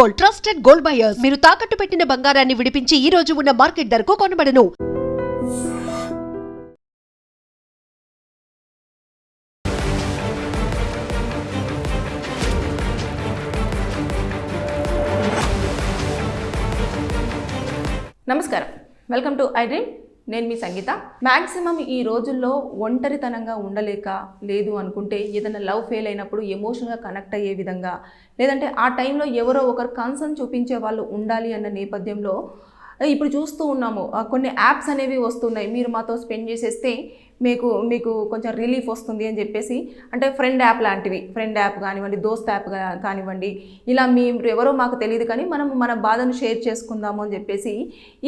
Gold trusted gold buyers. మీరు తాకట్టు పెట్టిన బంగారాన్ని విడిపించి ఈ రోజు ఉన్న మార్కెట్ ధరకు కొనబడను. నమస్కారం. Welcome to iDream. నేను మీ సంగీత. మ్యాక్సిమం ఈ రోజుల్లో ఒంటరితనంగా ఉండలేక లేదు అనుకుంటే ఏదైనా లవ్ ఫెయిల్ అయినప్పుడు ఎమోషనల్గా కనెక్ట్ అయ్యే విధంగా లేదంటే ఆ టైంలో ఎవరో ఒకరు కన్సర్న్ చూపించే వాళ్ళు ఉండాలి అన్న నేపథ్యంలో ఇప్పుడు చూస్తూ ఉన్నాము. కొన్ని యాప్స్ అనేవి వస్తున్నాయి. మీరు మాతో స్పెండ్ చేసేస్తే మీకు మీకు కొంచెం రిలీఫ్ వస్తుంది అని చెప్పేసి అంటే ఫ్రెండ్ యాప్ లాంటివి. ఫ్రెండ్ యాప్ కానివ్వండి దోస్త్ యాప్ కానివ్వండి. ఇలా మీ ఎవరో మాకు తెలియదు కానీ మనం మన బాధను షేర్ చేసుకుందాము అని చెప్పేసి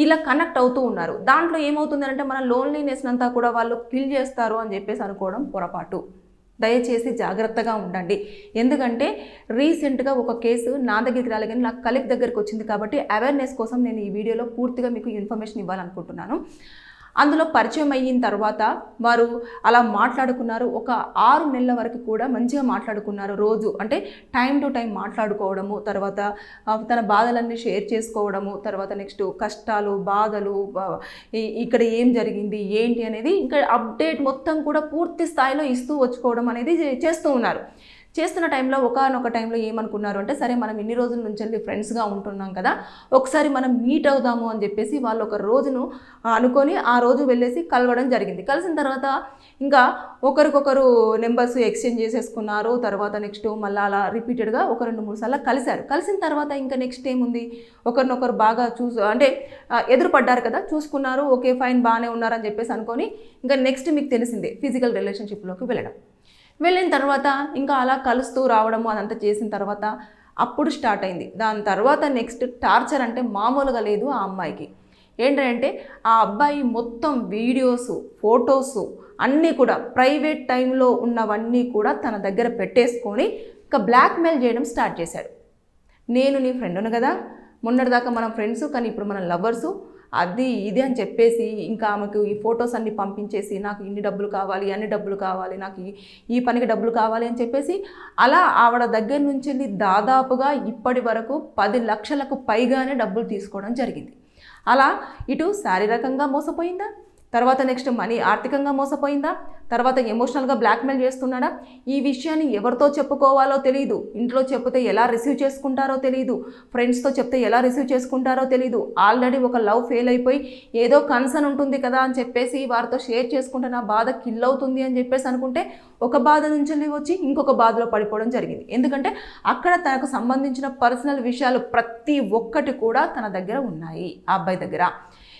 ఇలా కనెక్ట్ అవుతూ ఉన్నారు. దాంట్లో ఏమవుతుందంటే మన లోన్లీనెస్ అంతా కూడా వాళ్ళు ఫిల్ చేస్తారు అని చెప్పేసి అనుకోవడం పొరపాటు. దయచేసి జాగ్రత్తగా ఉండండి. ఎందుకంటే రీసెంట్గా ఒక కేసు నా దగ్గరికి రాలే కానీ నాకు దగ్గరికి వచ్చింది కాబట్టి అవేర్నెస్ కోసం నేను ఈ వీడియోలో పూర్తిగా మీకు ఇన్ఫర్మేషన్ ఇవ్వాలనుకుంటున్నాను. అందులో పరిచయం అయిన తర్వాత వారు అలా మాట్లాడుకున్నారు. ఒక ఆరు నెలల వరకు కూడా మంచిగా మాట్లాడుకున్నారు రోజు. అంటే టైం టు టైం మాట్లాడుకోవడము తర్వాత తన బాధలన్నీ షేర్ చేసుకోవడము తర్వాత నెక్స్ట్ కష్టాలు బాధలు ఇక్కడ ఏం జరిగింది ఏంటి అనేది ఇంకా అప్డేట్ మొత్తం కూడా పూర్తి స్థాయిలో ఇస్తూ వచ్చుకోవడం అనేది చే- చేస్తూ ఉన్నారు. చేస్తున్న టైంలో ఒకనొక టైంలో ఏమనుకున్నారు అంటే సరే మనం ఇన్ని రోజుల నుంచి వెళ్ళి ఫ్రెండ్స్గా ఉంటున్నాం కదా ఒకసారి మనం మీట్ అవుదాము అని చెప్పేసి వాళ్ళు ఒక రోజును అనుకొని ఆ రోజు వెళ్ళేసి కలవడం జరిగింది. కలిసిన తర్వాత ఇంకా ఒకరికొకరు నెంబర్స్ ఎక్స్చేంజ్ చేసేసుకున్నారు తర్వాత నెక్స్ట్ మళ్ళీ అలా రిపీటెడ్గా ఒక రెండు మూడు సార్లు కలిశారు. కలిసిన తర్వాత ఇంకా నెక్స్ట్ ఏముంది? ఒకరినొకరు బాగా చూసు అంటే ఎదురుపడ్డారు కదా చూసుకున్నారు ఓకే ఫైన్ బాగానే ఉన్నారని చెప్పేసి అనుకొని ఇంకా నెక్స్ట్ మీకు తెలిసిందే ఫిజికల్ రిలేషన్షిప్లోకి వెళ్ళడం. వెళ్ళిన తర్వాత ఇంకా అలా కలుస్తూ రావడము అదంతా చేసిన తర్వాత అప్పుడు స్టార్ట్ అయింది. దాని తర్వాత నెక్స్ట్ టార్చర్ అంటే మామూలుగా లేదు ఆ అమ్మాయికి. ఏంటంటే ఆ అబ్బాయి మొత్తం వీడియోస్ ఫొటోస్ అన్నీ కూడా ప్రైవేట్ టైంలో ఉన్నవన్నీ కూడా తన దగ్గర పెట్టేసుకొని ఇంకా బ్లాక్మెయిల్ చేయడం స్టార్ట్ చేశాడు. నేను నీ ఫ్రెండ్ను కదా. మొన్నటిదాకా మనం ఫ్రెండ్స్ కానీ ఇప్పుడు మనం లవర్సు అది ఇది అని చెప్పేసి ఇంకా ఆమెకు ఈ ఫొటోస్ అన్ని పంపించేసి నాకు ఇన్ని డబ్బులు కావాలి అన్ని డబ్బులు కావాలి నాకు ఈ- ఈ పనికి డబ్బులు కావాలి అని చెప్పేసి అలా ఆవిడ దగ్గర నుంచి వెళ్ళి దాదాపుగా ఇప్పటి వరకు పది లక్షలకు పైగానే డబ్బులు తీసుకోవడం జరిగింది. అలా ఇటు శారీరకంగా మోసపోయిందా? తర్వాత నెక్స్ట్ మనీ ఆర్థికంగా మోసపోయిందా? తర్వాత ఎమోషనల్గా బ్లాక్మెయిల్ చేస్తున్నాడా? ఈ విషయాన్ని ఎవరితో చెప్పుకోవాలో తెలియదు ఇంట్లో చెప్తే ఎలా రిసీవ్ చేసుకుంటారో తెలియదు ఫ్రెండ్స్తో చెప్తే ఎలా రిసీవ్ చేసుకుంటారో తెలియదు ఆల్రెడీ ఒక లవ్ ఫెయిల్ అయిపోయి ఏదో కన్సర్న్ ఉంటుంది కదా అని చెప్పేసి వారితో షేర్ చేసుకుంటే నా బాధ కిల్ అవుతుంది అని చెప్పేసి అనుకుంటే ఒక బాధ నుంచి వచ్చి ఇంకొక బాధలో పడిపోవడం జరిగింది. ఎందుకంటే అక్కడ తనకు సంబంధించిన పర్సనల్ విషయాలు ప్రతి ఒక్కటి కూడా తన దగ్గర ఉన్నాయి ఆ అబ్బాయి దగ్గర.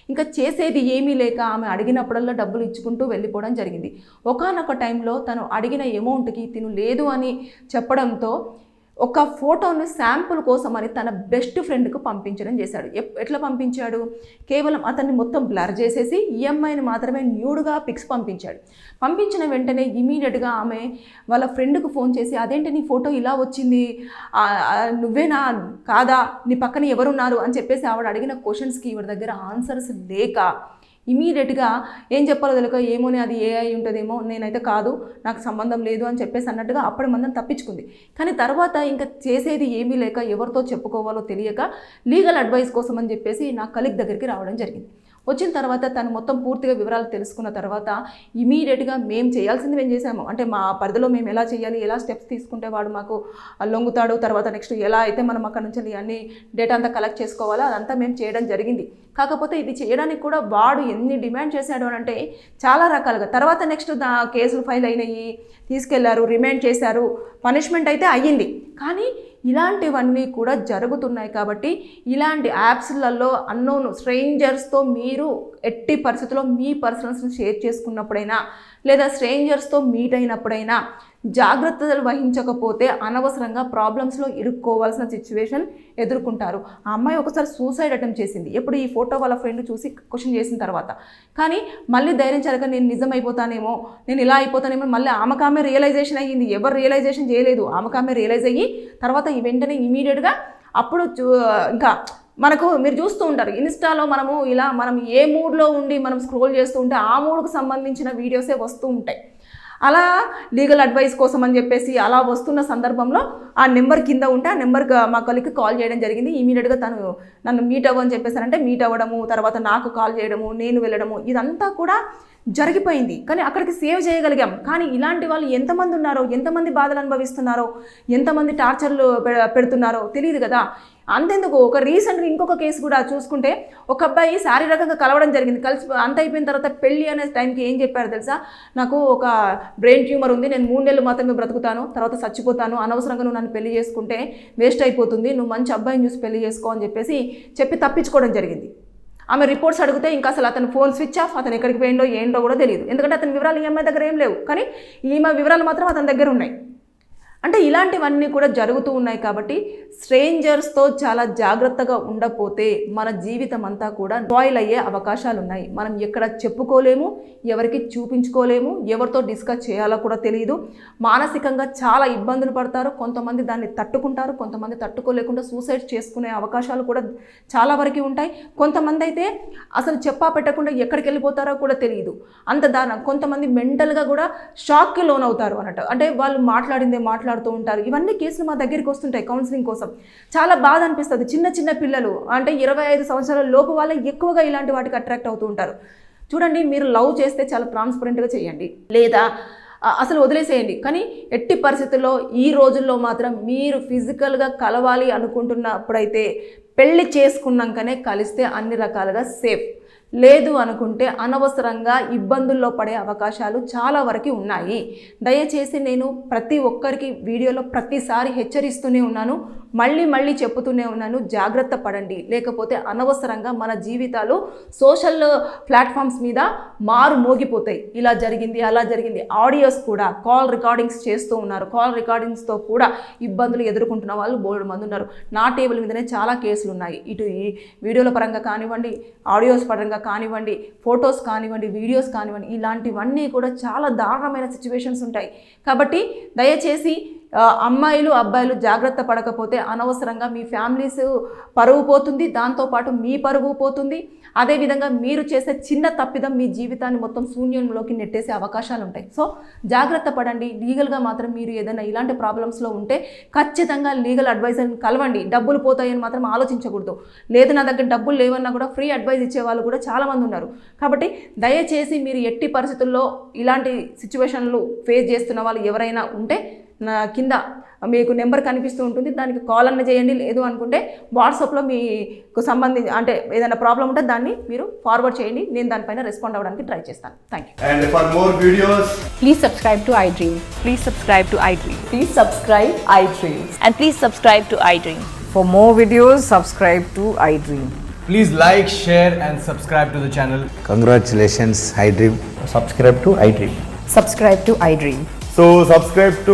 ఇంకా చేసేది ఏమీ లేక ఆమె అడిగినప్పుడల్లా డబ్బులు ఇచ్చుకుంటూ వెళ్ళిపోవడం జరిగింది. ఒకానొక టైంలో తను అడిగిన అమౌంట్కి తిను లేదు అని చెప్పడంతో ఒక ఫోటోను శాంపుల్ కోసం అని తన బెస్ట్ ఫ్రెండ్కు పంపించడం చేశాడు. ఎప్- ఎట్లా పంపించాడు? కేవలం అతన్ని మొత్తం బ్లర్ చేసేసి ఈఎంఐని మాత్రమే న్యూడ్గా పిక్స్ పంపించాడు. పంపించిన వెంటనే ఇమీడియట్గా ఆమె వాళ్ళ ఫ్రెండ్కు ఫోన్ చేసి అదేంటి నీ ఫోటో ఇలా వచ్చింది? నువ్వేనా? కాదా? నీ పక్కన ఎవరున్నారు? అని చెప్పేసి ఆవిడ అడిగిన క్వశ్చన్స్కి ఈవిడ దగ్గర ఆన్సర్స్ లేక ఇమీడియట్గా ఏం చెప్పాలో తెలియక ఏమోనే అది ఏ అయి ఉంటుందేమో నేనైతే కాదు నాకు సంబంధం లేదు అని చెప్పేసి అన్నట్టుగా అప్పటి మందం తప్పించుకుంది. కానీ తర్వాత ఇంకా చేసేది ఏమీ లేక ఎవరితో చెప్పుకోవాలో తెలియక లీగల్ అడ్వైస్ కోసం అని చెప్పేసి నా కలిగ్ దగ్గరికి రావడం జరిగింది. వచ్చిన తర్వాత తను మొత్తం పూర్తిగా వివరాలు తెలుసుకున్న తర్వాత ఇమీడియట్గా మేము చేయాల్సింది మేము చేసాము అంటే మా పరిధిలో మేము ఎలా చేయాలి ఎలా స్టెప్స్ తీసుకుంటే వాడు మాకు లొంగుతాడు తర్వాత నెక్స్ట్ ఎలా అయితే మనం అక్కడ నుంచి అన్ని డేటా అంతా కలెక్ట్ చేసుకోవాలో అదంతా మేము చేయడం జరిగింది. కాకపోతే ఇది చేయడానికి కూడా వాడు ఎన్ని డిమాండ్ చేశాడు అని అంటే చాలా రకాలుగా. తర్వాత నెక్స్ట్ దా కేసులు ఫైల్ అయినాయి తీసుకెళ్ళారు రిమాండ్ చేశారు పనిష్మెంట్ అయితే అయ్యింది. కానీ ఇలాంటివన్నీ కూడా జరుగుతున్నాయి కాబట్టి ఇలాంటి యాప్స్లలో అన్నోన్ స్ట్రేంజర్స్తో మీరు ఎట్టి పరిస్థితుల్లో మీ పర్సనల్స్ని షేర్ చేసుకున్నప్పుడైనా లేదా స్ట్రేంజర్స్తో మీట్ అయినప్పుడైనా జాగ్రత్తలు వహించకపోతే అనవసరంగా ప్రాబ్లమ్స్లో ఇరుక్కోవాల్సిన సిచ్యువేషన్ ఎదుర్కొంటారు. ఆ అమ్మాయి ఒకసారి సూసైడ్ అటెంప్ట్ చేసింది. ఎప్పుడు ఈ ఫోటో వాళ్ళ ఫ్రెండ్ చూసి క్వశ్చన్ చేసిన తర్వాత. కానీ మళ్ళీ ధైర్యం చరక నేను నిజం అయిపోతానేమో నేను ఇలా అయిపోతానేమో మళ్ళీ ఆమెకామె రియలైజేషన్ అయ్యింది. ఎవరు రియలైజేషన్ చేయలేదు. ఆమెకామె రియలైజ్ అయ్యి తర్వాత ఈ వెంటనే ఇమీడియట్గా అప్పుడు చూ- ఇంకా మనకు మీరు చూస్తూ ఉంటారు. ఇన్స్టాలో మనము ఇలా మనం ఏ మూడ్లో ఉండి మనం స్క్రోల్ చేస్తూ ఉంటే ఆ మూడ్కు సంబంధించిన వీడియోసే వస్తూ ఉంటాయి. అలా లీగల్ అడ్వైస్ కోసం అని చెప్పేసి అలా వస్తున్న సందర్భంలో ఆ నెంబర్ కింద ఉంటే ఆ నెంబర్ మా కొలికి కాల్ చేయడం జరిగింది. ఇమీడియట్గా తను నన్ను మీట్ అవ్వని చెప్పేసారంటే మీట్ అవ్వడము తర్వాత నాకు కాల్ చేయడము నేను వెళ్ళడము ఇదంతా కూడా జరిగిపోయింది. కానీ అక్కడికి సేవ్ చేయగలిగాం. కానీ ఇలాంటి వాళ్ళు ఎంతమంది ఉన్నారో ఎంతమంది బాధలు అనుభవిస్తున్నారో ఎంతమంది టార్చర్లు పె- పెడుతున్నారో తెలియదు కదా. అంతెందుకు? ఒక రీసెంట్గా ఇంకొక కేసు కూడా చూసుకుంటే ఒక అబ్బాయి శారీరకంగా కలవడం జరిగింది. కలిసి అంత అయిపోయిన తర్వాత పెళ్ళి అనే టైంకి ఏం చెప్పారు తెలుసా? నాకు ఒక బ్రెయిన్ ట్యూమర్ ఉంది నేను మూడు నెలలు మాత్రమే బ్రతుకుతాను తర్వాత చచ్చిపోతాను అనవసరంగా నువ్వు నన్ను పెళ్ళి చేసుకుంటే వేస్ట్ అయిపోతుంది నువ్వు మంచి అబ్బాయిని చూసి పెళ్ళి చేసుకో అని చెప్పేసి చెప్పి తప్పించుకోవడం జరిగింది. ఆమె రిపోర్ట్స్ అడిగితే ఇంకా అసలు అతను ఫోన్ స్విచ్ ఆఫ్ అతను ఎక్కడికి పోయిండో ఏంటో కూడా తెలియదు. ఎందుకంటే అతని వివరాలు ఈ అమ్మాయి దగ్గర ఏం లేవు. కానీ ఈమె వివరాలు మాత్రం అతని దగ్గర ఉన్నాయి. అంటే ఇలాంటివన్నీ కూడా జరుగుతూ ఉన్నాయి కాబట్టి స్ట్రేంజర్స్తో చాలా జాగ్రత్తగా ఉండకపోతే మన జీవితం అంతా కూడా స్పాయిల్ అయ్యే అవకాశాలు ఉన్నాయి మనం ఎక్కడ చెప్పుకోలేము ఎవరికి చూపించుకోలేము ఎవరితో డిస్కస్ చేయాలో కూడా తెలియదు మానసికంగా చాలా ఇబ్బందులు పడతారు కొంతమంది దాన్ని తట్టుకుంటారు కొంతమంది తట్టుకోలేకుండా సూసైడ్ చేసుకునే అవకాశాలు కూడా చాలా వరకు ఉంటాయి. కొంతమంది అయితే అసలు చెప్పా పెట్టకుండా ఎక్కడికి వెళ్ళిపోతారో కూడా తెలియదు అంత దారుణం. కొంతమంది మెంటల్గా కూడా షాక్కి లోనవుతారు అన్నట్టు. అంటే వాళ్ళు మాట్లాడిందే మాట్లాడుతూ ఉంటారు. ఇవన్నీ కేసులు మా దగ్గరికి వస్తుంటాయి కౌన్సిలింగ్ కోసం. చాలా బాధ అనిపిస్తుంది. చిన్న చిన్న పిల్లలు అంటే ఇరవై ఐదు సంవత్సరాల లోపు వాళ్ళే ఎక్కువగా ఇలాంటి వాటికి అట్రాక్ట్ అవుతూ ఉంటారు. చూడండి మీరు లవ్ చేస్తే చాలా ట్రాన్స్పరెంట్గా చేయండి. లేదా అసలు వదిలేసేయండి. కానీ ఎట్టి పరిస్థితుల్లో ఈ రోజుల్లో మాత్రం మీరు ఫిజికల్గా కలవాలి అనుకుంటున్నప్పుడైతే పెళ్ళి చేసుకున్నాకనే కలిస్తే అన్ని రకాలుగా సేఫ్ లేదు అనుకుంటే అనవసరంగా ఇబ్బందుల్లో పడే అవకాశాలు చాలా వరకు ఉన్నాయి. దయచేసి నేను ప్రతి ఒక్కరికి వీడియోలో ప్రతిసారి హెచ్చరిస్తూనే ఉన్నాను. మళ్ళీ మళ్ళీ చెప్తూనే ఉన్నాను జాగ్రత్త పడండి. లేకపోతే అనవసరంగా మన జీవితాలు సోషల్ ప్లాట్ఫామ్స్ మీద మారు మోగిపోతాయి. ఇలా జరిగింది అలా జరిగింది. ఆడియోస్ కూడా కాల్ రికార్డింగ్స్ చేస్తూ ఉన్నారు. కాల్ రికార్డింగ్స్తో కూడా ఇబ్బందులు ఎదుర్కొంటున్న వాళ్ళు బోల్డ్ మంది ఉన్నారు. నా టేబుల్ మీదనే చాలా కేసులు ఉన్నాయి. ఇటు ఈ వీడియోల పరంగా కానివ్వండి ఆడియోస్ పరంగా కానివ్వండి ఫొటోస్ కానివ్వండి వీడియోస్ కానివ్వండి ఇలాంటివన్నీ కూడా చాలా దారుణమైన సిచ్యువేషన్స్ ఉంటాయి. కాబట్టి దయచేసి అమ్మాయిలు అబ్బాయిలు జాగ్రత్త పడకపోతే అనవసరంగా మీ ఫ్యామిలీస్ పరువు పోతుంది దాంతోపాటు మీ పరువు పోతుంది. అదేవిధంగా మీరు చేసే చిన్న తప్పిదం మీ జీవితాన్ని మొత్తం శూన్యంలోకి నెట్టేసే అవకాశాలు ఉంటాయి. సో జాగ్రత్త పడండి. లీగల్గా మాత్రం మీరు ఏదైనా ఇలాంటి ప్రాబ్లమ్స్లో ఉంటే ఖచ్చితంగా లీగల్ అడ్వైజర్ని కలవండి. డబ్బులు పోతాయని మాత్రం ఆలోచించకూడదు. లేదు నా దగ్గర డబ్బులు లేవన్నా కూడా ఫ్రీ అడ్వైజ్ ఇచ్చే వాళ్ళు కూడా చాలామంది ఉన్నారు. కాబట్టి దయచేసి మీరు ఎట్టి పరిస్థితుల్లో ఇలాంటి సిచ్యువేషన్లు ఫేస్ చేస్తున్న వాళ్ళు ఎవరైనా ఉంటే నా కింద మీకు నెంబర్ కనిపిస్తూ ఉంటుంది దానికి కాల్ అన్న చేయండి లేదు అనుకుంటే వాట్సాప్లో మీకు సంబంధించి అంటే ఏదైనా ప్రాబ్లం ఉంటే దాన్ని మీరు ఫార్వర్డ్ చేయండి నేను దానిపైన రెస్పాండ్ అవ్వడానికి ట్రై చేస్తాను thank you And for more videos, Please subscribe to iDream. Please subscribe to iDream. Please subscribe iDream. And please subscribe to iDream. For more videos, subscribe to iDream. Please like, share, and subscribe to the channel. Congratulations, iDream. subscribe to iDream. Subscribe to iDream. so subscribe to